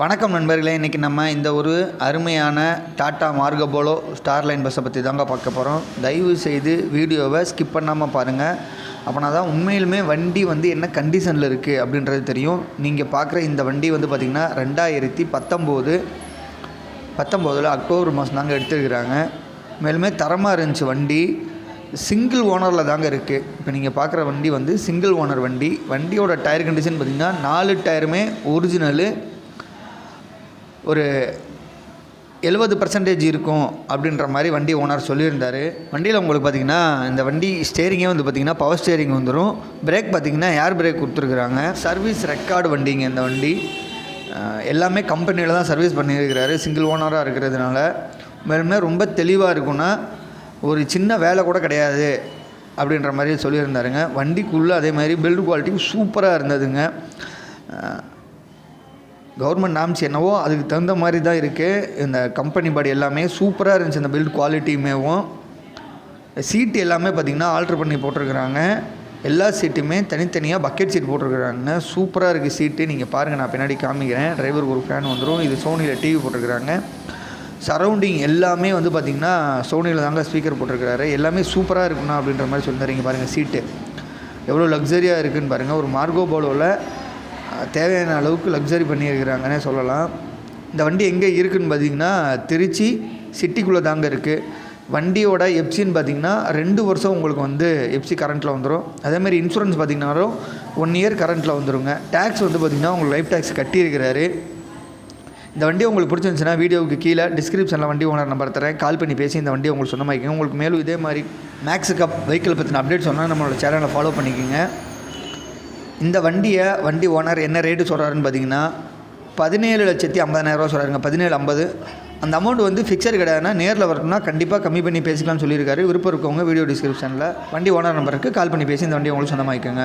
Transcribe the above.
வணக்கம் நண்பர்களே இன்றைக்கி நம்ம இந்த ஒரு அருமையான டாட்டா மார்கபோலோ ஸ்டார் லைன் பஸ்ஸை பற்றி தாங்க பார்க்க போகிறோம் தயவு செய்து வீடியோவை ஸ்கிப் பண்ணாமல் பாருங்கள் அப்போனா தான் உண்மையிலுமே வண்டி வந்து என்ன கண்டிஷனில் இருக்குது அப்படின்றது தெரியும். நீங்கள் பார்க்குற இந்த வண்டி வந்து பார்த்திங்கன்னா ரெண்டாயிரத்தி பத்தொம்போது பத்தொம்போதில் அக்டோபர் மாதம் தாங்க எடுத்துருக்குறாங்க. மேலுமே தரமாக இருந்துச்சு வண்டி. சிங்கிள் ஓனரில் தாங்க இருக்குது இப்போ நீங்கள் பார்க்குற வண்டி வந்து சிங்கிள் ஓனர் வண்டி. வண்டியோட டயர் கண்டிஷன் பார்த்திங்கன்னா நாலு டயருமே ஒரிஜினலு ஒரு எழுபது பர்சன்டேஜ் இருக்கும் அப்படின்ற மாதிரி வண்டி ஓனர் சொல்லியிருந்தார். வண்டியில் உங்களுக்கு பார்த்திங்கன்னா இந்த வண்டி ஸ்டேரிங்கே வந்து பார்த்திங்கன்னா பவர் ஸ்டேரிங் வந்துடும் பிரேக் பார்த்திங்கன்னா ஏர் பிரேக் கொடுத்துருக்குறாங்க. சர்வீஸ் ரெக்கார்டு வண்டிங்க இந்த வண்டி. எல்லாமே கம்பெனியில் தான் சர்வீஸ் பண்ணியிருக்கிறாரு. சிங்கிள் ஓனராக இருக்கிறதுனால. மேலுமே ரொம்ப தெளிவாக இருக்குன்னா ஒரு சின்ன வேலை கூட கிடையாது அப்படின்ற மாதிரி சொல்லியிருந்தாருங்க. வண்டிக்குள்ளே அதே மாதிரி பில்டு குவாலிட்டி சூப்பராக இருந்ததுங்க. கவர்மெண்ட் நாம்ஸ் என்னவோ அதுக்கு தகுந்த மாதிரி தான் இருக்குது இந்த கம்பெனி பாடி எல்லாமே சூப்பராக இருந்துச்சு இந்த பில்ட் குவாலிட்டியுமேவும். சீட்டு எல்லாமே பார்த்திங்கன்னா ஆல்ட்ரு பண்ணி போட்டிருக்கிறாங்க. எல்லா சீட்டுமே தனித்தனியாக பக்கெட் சீட் போட்டிருக்கிறாங்க. சூப்பராக இருக்குது சீட்டு. நீங்கள் பாருங்கள் நான் பின்னாடி காமிக்கிறேன். டிரைவருக்கு ஒரு ஃபேன் வந்துடும் இது சோனியில் டிவி போட்டிருக்கிறாங்க. சரௌண்டிங் எல்லாமே வந்து பார்த்திங்கன்னா சோனியில் தாங்க ஸ்பீக்கர் போட்டிருக்கிறாரு. எல்லாமே சூப்பராக இருக்குண்ணா அப்படின்ற மாதிரி சொல்லிருந்தீங்க பாருங்கள் சீட்டு. எவ்வளோ லக்ஸரியாக இருக்குதுன்னு பாருங்கள் ஒரு மார்கோ போலோவில் தேவையான அளவுக்கு லக்ஸரி பண்ணியிருக்கிறாங்கன்னே சொல்லலாம். இந்த வண்டி எங்கே இருக்குதுன்னு பார்த்தீங்கன்னா திருச்சி சிட்டிக்குள்ளே தாங்க இருக்குது வண்டியோட எப்சின்னு பார்த்தீங்கன்னா ரெண்டு வருஷம் உங்களுக்கு வந்து எப்சி கரண்ட்டில் வந்துடும் அதேமாதிரி இன்சூரன்ஸ் பார்த்தீங்கன்னாலும் ஒன் இயர் கரண்ட்டில் வந்துருங்க. டேக்ஸ் வந்து பார்த்திங்கன்னா உங்களுக்கு லைஃப் டேக்ஸ் கட்டியிருக்கிறாரு. இந்த வண்டி உங்களுக்கு பிடிச்சிருந்துச்சுன்னா வீடியோவுக்கு கீழே டிஸ்கிரிப்ஷனில் வண்டி ஓனர் நம்பர் தரேன். கால் பண்ணி பேசி இந்த வண்டி உங்களுக்கு சொன்ன மாதிரி உங்களுக்கு மேலும் இதே மாதிரி மேக்ஸ் கப் வெஹிக்கிள் பற்றின அப்டேட் சொன்னால் நம்மளோட சேனலை ஃபாலோ பண்ணிக்கோங்க. இந்த வண்டியை வண்டி ஓனர் என்ன ரேட்டு சொல்கிறாருன்னு பார்த்தீங்கன்னா பதினேழு லட்சத்தி ஐம்பதாயிரரூவா சொல்கிறாருங்க பதினேழு ஐம்பது. அந்த அமௌண்ட் வந்து ஃபிக்ஸர் கிடையாதுன்னா நேரில் வரணும்னா கண்டிப்பாக கம்மி பண்ணி பேசிக்கலாம்னு சொல்லியிருக்காரு. விருப்பம் இருக்கவங்க வீடியோ டிஸ்கிரிப்ஷனில் வண்டி ஓனர் நம்பருக்கு கால் பண்ணி பேசி இந்த வண்டியை உங்களுக்கு சொந்தமாக்கிக்கோங்க.